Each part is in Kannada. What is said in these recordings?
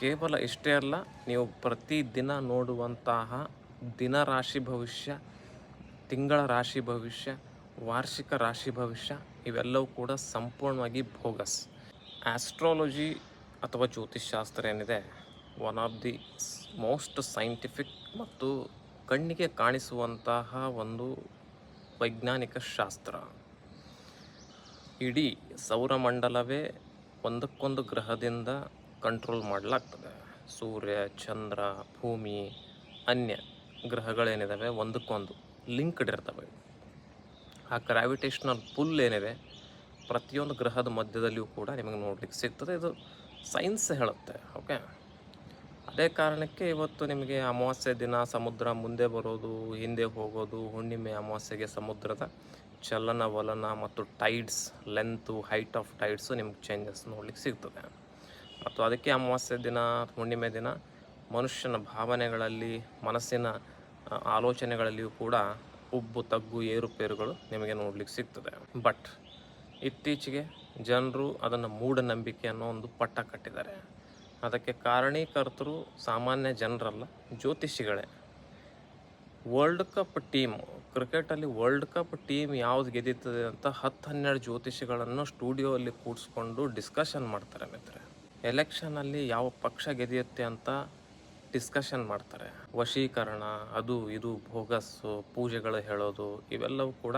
ಕೇವಲ ಇಷ್ಟೇ ಅಲ್ಲ, ನೀವು ಪ್ರತಿದಿನ ನೋಡುವಂತಹ ದಿನ ರಾಶಿ ಭವಿಷ್ಯ, ತಿಂಗಳ ರಾಶಿ ಭವಿಷ್ಯ, ವಾರ್ಷಿಕ ರಾಶಿ ಭವಿಷ್ಯ, ಇವೆಲ್ಲವೂ ಕೂಡ ಸಂಪೂರ್ಣವಾಗಿ ಭೋಗಸ್ ಆಸ್ಟ್ರಾಲಜಿ ಅಥವಾ ಜ್ಯೋತಿಷ್ಶಾಸ್ತ್ರ ಏನಿದೆ one of the most scientific ಮತ್ತು ಕಣ್ಣಿಗೆ ಕಾಣಿಸುವಂತಹ ಒಂದು ವೈಜ್ಞಾನಿಕ ಶಾಸ್ತ್ರ. ಇಡೀ ಸೌರಮಂಡಲವೇ ಒಂದಕ್ಕೊಂದು ಗ್ರಹದಿಂದ ಕಂಟ್ರೋಲ್ ಮಾಡಲಾಗ್ತದೆ. ಸೂರ್ಯ, ಚಂದ್ರ, ಭೂಮಿ, ಅನ್ಯ ಗ್ರಹಗಳೇನಿದ್ದಾವೆ ಒಂದಕ್ಕೊಂದು ಲಿಂಕ್ಡ್ ಇರ್ತವೆ. ಆ ಗ್ರಾವಿಟೇಷನಲ್ ಪುಲ್ ಏನಿದೆ? ಪ್ರತಿಯೊಂದು ಗ್ರಹದ ಮಧ್ಯದಲ್ಲಿಯೂ ಕೂಡ ನಿಮಗೆ ನೋಡ್ಲಿಕ್ಕೆ ಸಿಗ್ತದೆ. ಇದು ಸೈನ್ಸ್ ಹೇಳುತ್ತೆ ಓಕೆ ಅದೇ ಕಾರಣಕ್ಕೆ ಇವತ್ತು ನಿಮಗೆ ಅಮಾವಾಸ್ಯೆ ದಿನ, ಸಮುದ್ರ ಮುಂದೆ ಬರೋದು, ಹಿಂದೆ ಹೋಗೋದು, ಹುಣ್ಣಿಮೆ ಅಮಾವಾಸ್ಯೆಗೆ ಸಮುದ್ರದ ಚಲನ ವಲನ ಮತ್ತು tides length height of tides ನಿಮ್ಗೆ ಚೇಂಜಸ್ ನೋಡ್ಲಿಕ್ಕೆ ಸಿಗ್ತದೆ. ಮತ್ತು ಅದಕ್ಕೆ ಅಮಾವಾಸ್ಯೆ ದಿನ ಹುಣ್ಣಿಮೆ ದಿನ ಮನುಷ್ಯನ ಭಾವನೆಗಳಲ್ಲಿ, ಮನಸ್ಸಿನ ಆಲೋಚನೆಗಳಲ್ಲಿಯೂ ಕೂಡ ಉಬ್ಬು, ತಗ್ಗು ಏರುಪೇರುಗಳು ನಿಮಗೆ ನೋಡ್ಲಿಕ್ಕೆ ಸಿಗ್ತದೆ. ಬಟ್ ಇತ್ತೀಚೆಗೆ ಜನರು ಅದನ್ನು ಮೂಢನಂಬಿಕೆ ಅನ್ನೋ ಒಂದು ಪಟ್ಟ ಕಟ್ಟಿದ್ದಾರೆ. ಅದಕ್ಕೆ ಕಾರಣೀಕರ್ತರು ಸಾಮಾನ್ಯ ಜನರಲ್ಲ, ಜ್ಯೋತಿಷಿಗಳೇ. ವರ್ಲ್ಡ್ ಕಪ್ ಟೀಮ್ ಕ್ರಿಕೆಟಲ್ಲಿ ವರ್ಲ್ಡ್ ಕಪ್ ಟೀಮ್ ಯಾವ್ದು ಗೆದ್ದಿತ್ತದೆ ಅಂತ ಹತ್ತು ಹನ್ನೆರಡು ಜ್ಯೋತಿಷಿಗಳನ್ನು ಸ್ಟುಡಿಯೋ ಅಲ್ಲಿ ಕೂಡಿಸ್ಕೊಂಡು ಡಿಸ್ಕಷನ್ ಮಾಡ್ತಾರೆ ಮಿತ್ರೆ ಎಲೆಕ್ಷನಲ್ಲಿ ಯಾವ ಪಕ್ಷ ಗೆದಿಯುತ್ತೆ ಅಂತ ಡಿಸ್ಕಷನ್ ಮಾಡ್ತಾರೆ. ವಶೀಕರಣ, ಅದು ಇದು ಭೋಗಸ್ಸು ಪೂಜೆಗಳು ಹೇಳೋದು, ಇವೆಲ್ಲವೂ ಕೂಡ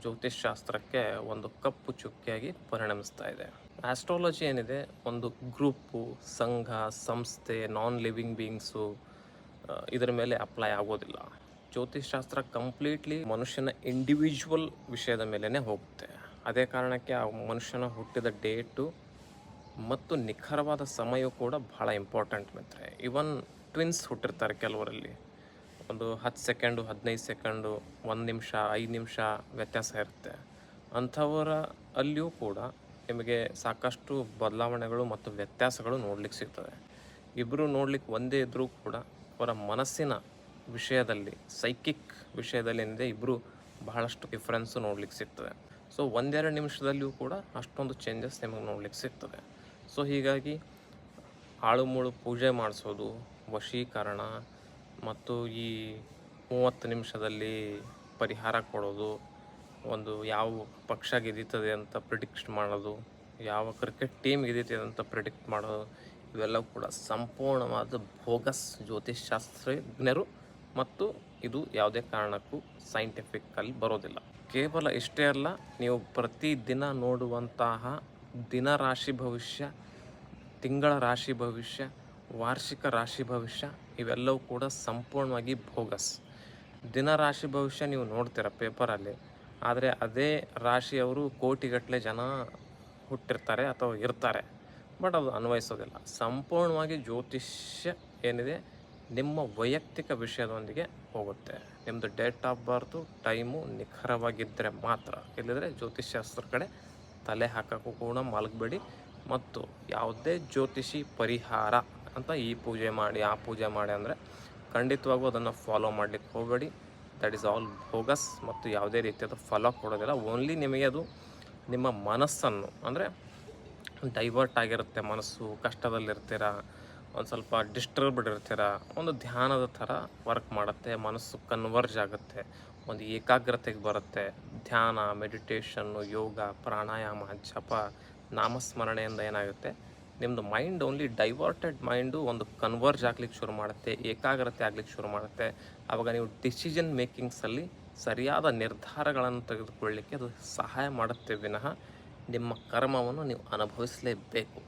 ಜ್ಯೋತಿಷ್ ಶಾಸ್ತ್ರಕ್ಕೆ ಒಂದು ಕಪ್ಪು ಚುಕ್ಕಿಯಾಗಿ ಪರಿಣಮಿಸ್ತಾ ಇದೆ. ಆಸ್ಟ್ರಾಲಜಿ ಏನಿದೆ? ಒಂದು ಗ್ರೂಪು, ಸಂಘ, ಸಂಸ್ಥೆ ನಾನ್ ಲಿವಿಂಗ್ ಬೀಯಿಂಗ್ಸು ಇದರ ಮೇಲೆ ಅಪ್ಲೈ ಆಗೋದಿಲ್ಲ. ಜ್ಯೋತಿಷ್ ಶಾಸ್ತ್ರ ಕಂಪ್ಲೀಟ್ಲಿ ಮನುಷ್ಯನ ಇಂಡಿವಿಜುವಲ್ ವಿಷಯದ ಮೇಲೇ ಹೋಗುತ್ತೆ. ಅದೇ ಕಾರಣಕ್ಕೆ ಆ ಮನುಷ್ಯನ ಹುಟ್ಟಿದ ಡೇಟು ಮತ್ತು ನಿಖರವಾದ ಸಮಯ ಕೂಡ ಭಾಳ ಇಂಪಾರ್ಟೆಂಟ್ ಮಿತ್ರೆ ಇವನ್ ಟ್ವಿನ್ಸ್ ಹುಟ್ಟಿರ್ತಾರೆ ಕೆಲವರಲ್ಲಿ. ಒಂದು ಹತ್ತು ಸೆಕೆಂಡು, ಹದಿನೈದು ಸೆಕೆಂಡು, ಒಂದು ನಿಮಿಷ, ಐದು ನಿಮಿಷ ವ್ಯತ್ಯಾಸ ಇರುತ್ತೆ. ಅಂಥವರ ಅಲ್ಲಿಯೂ ಕೂಡ ನಿಮಗೆ ಸಾಕಷ್ಟು ಬದಲಾವಣೆಗಳು ಮತ್ತು ವ್ಯತ್ಯಾಸಗಳು ನೋಡ್ಲಿಕ್ಕೆ ಸಿಗ್ತದೆ. ಇಬ್ಬರು ನೋಡ್ಲಿಕ್ಕೆ ಒಂದೇ ಇದ್ದರೂ ಕೂಡ ಅವರ ಮನಸ್ಸಿನ ವಿಷಯದಲ್ಲಿ ಸೈಕಿಕ್ ವಿಷಯದಲ್ಲಿ ಏನಿದೆ ಇಬ್ಬರು ಬಹಳಷ್ಟು ಡಿಫ್ರೆನ್ಸು ನೋಡ್ಲಿಕ್ಕೆ ಸಿಗ್ತದೆ. ಸೊ ಒಂದೆರಡು ನಿಮಿಷದಲ್ಲಿಯೂ ಕೂಡ ಅಷ್ಟೊಂದು ಚೇಂಜಸ್ ನಿಮಗೆ ನೋಡ್ಲಿಕ್ಕೆ ಸಿಗ್ತದೆ. ಸೊ ಹೀಗಾಗಿ ಆಳುಮೂಳು ಪೂಜೆ ಮಾಡಿಸೋದು ವಶೀಕರಣ ಮತ್ತು ಈ ಮೂವತ್ತು ನಿಮಿಷದಲ್ಲಿ ಪರಿಹಾರ ಕೊಡೋದು, ಒಂದು ಯಾವ ಪಕ್ಷ ಗೆದೀತದೆ ಅಂತ ಪ್ರಿಡಿಕ್ಟ್ ಮಾಡೋದು, ಯಾವ ಕ್ರಿಕೆಟ್ ಟೀಮ್ ಗೆದೀತದೆ ಅಂತ ಪ್ರಿಡಿಕ್ಟ್ ಮಾಡೋದು, ಇವೆಲ್ಲವೂ ಕೂಡ ಸಂಪೂರ್ಣವಾದ ಭೋಗಸ್ ಜ್ಯೋತಿಷ್ಶಾಸ್ತ್ರಜ್ಞರು ಮತ್ತು ಇದು ಯಾವುದೇ ಕಾರಣಕ್ಕೂ ಸೈಂಟಿಫಿಕ್ಕಲ್ಲಿ ಬರೋದಿಲ್ಲ. ಕೇವಲ ಇಷ್ಟೇ ಅಲ್ಲ, ನೀವು ಪ್ರತಿದಿನ ನೋಡುವಂತಹ ದಿನ ರಾಶಿ ಭವಿಷ್ಯ, ತಿಂಗಳ ರಾಶಿ ಭವಿಷ್ಯ, ವಾರ್ಷಿಕ ರಾಶಿ ಭವಿಷ್ಯ, ಇವೆಲ್ಲವೂ ಕೂಡ ಸಂಪೂರ್ಣವಾಗಿ ಭೋಗಸ್ ದಿನ ರಾಶಿ ಭವಿಷ್ಯ ನೀವು ನೋಡ್ತೀರ ಪೇಪರಲ್ಲಿ, ಆದರೆ ಅದೇ ರಾಶಿಯವರು ಕೋಟಿಗಟ್ಟಲೆ ಜನ ಹುಟ್ಟಿರ್ತಾರೆ ಅಥವಾ ಇರ್ತಾರೆ, ಬಟ್ ಅದು ಅನ್ವಯಿಸೋದಿಲ್ಲ. ಸಂಪೂರ್ಣವಾಗಿ ಜ್ಯೋತಿಷ್ಯ ಏನಿದೆ, ನಿಮ್ಮ ವೈಯಕ್ತಿಕ ವಿಷಯದೊಂದಿಗೆ ಹೋಗುತ್ತೆ. ನಿಮ್ಮದು ಡೇಟ್ ಆಫ್ ಬರ್ತು, ಟೈಮು ನಿಖರವಾಗಿದ್ದರೆ ಮಾತ್ರ. ಇಲ್ಲದ್ರೆ ಜ್ಯೋತಿಷ್ಯಾಸ್ತ್ರ ಕಡೆ ತಲೆ ಹಾಕೋಕ್ಕೂ ಕೂಡ ಮಲಗಬೇಡಿ. ಮತ್ತು ಯಾವುದೇ ಜ್ಯೋತಿಷಿ ಪರಿಹಾರ ಅಂತ ಈ ಪೂಜೆ ಮಾಡಿ, ಆ ಪೂಜೆ ಮಾಡಿ ಅಂದರೆ ಖಂಡಿತವಾಗೂ ಅದನ್ನು ಫಾಲೋ ಮಾಡಲಿಕ್ಕೆ ಹೋಗಬೇಡಿ. ದಟ್ ಈಸ್ ಆಲ್ ಬೋಗಸ್ ಮತ್ತು ಯಾವುದೇ ರೀತಿಯಾದ ಫಲ ಕೊಡೋದಿಲ್ಲ. ಓನ್ಲಿ ನಿಮಗೆ ಅದು ನಿಮ್ಮ ಮನಸ್ಸನ್ನು ಅಂದರೆ ಡೈವರ್ಟ್ ಆಗಿರುತ್ತೆ ಮನಸ್ಸು, ಕಷ್ಟದಲ್ಲಿರ್ತೀರ ಒಂದು ಸ್ವಲ್ಪ ಡಿಸ್ಟರ್ಬ್ಡ್ ಇರ್ತೀರ? ಒಂದು ಧ್ಯಾನದ ಥರ ವರ್ಕ್ ಮಾಡುತ್ತೆ, ಮನಸ್ಸು ಕನ್ವರ್ಜ್ ಆಗುತ್ತೆ, ಒಂದು ಏಕಾಗ್ರತೆಗೆ ಬರುತ್ತೆ. ಧ್ಯಾನ ಮೆಡಿಟೇಷನ್ನು ಯೋಗ, ಪ್ರಾಣಾಯಾಮ, ಜಪ, ನಾಮಸ್ಮರಣೆಯಿಂದ ಏನಾಗುತ್ತೆ? ನಿಮ್ಮದು ಮೈಂಡ್ ಓನ್ಲಿ ಡೈವರ್ಟೆಡ್ ಮೈಂಡು ಒಂದು ಕನ್ವರ್ಜ್ ಆಗ್ಲಿಕ್ಕೆ ಶುರು ಮಾಡುತ್ತೆ, ಏಕಾಗ್ರತೆ ಆಗ್ಲಿಕ್ಕೆ ಶುರು ಮಾಡುತ್ತೆ. ಆವಾಗ ನೀವು ಡಿಸಿಷನ್ ಮೇಕಿಂಗ್ಸಲ್ಲಿ ಸರಿಯಾದ ನಿರ್ಧಾರಗಳನ್ನು ತೆಗೆದುಕೊಳ್ಳಲಿಕ್ಕೆ ಅದು ಸಹಾಯ ಮಾಡುತ್ತೆ ವಿನಃ ನಿಮ್ಮ ಕರ್ಮವನ್ನು ನೀವು ಅನುಭವಿಸಲೇಬೇಕು.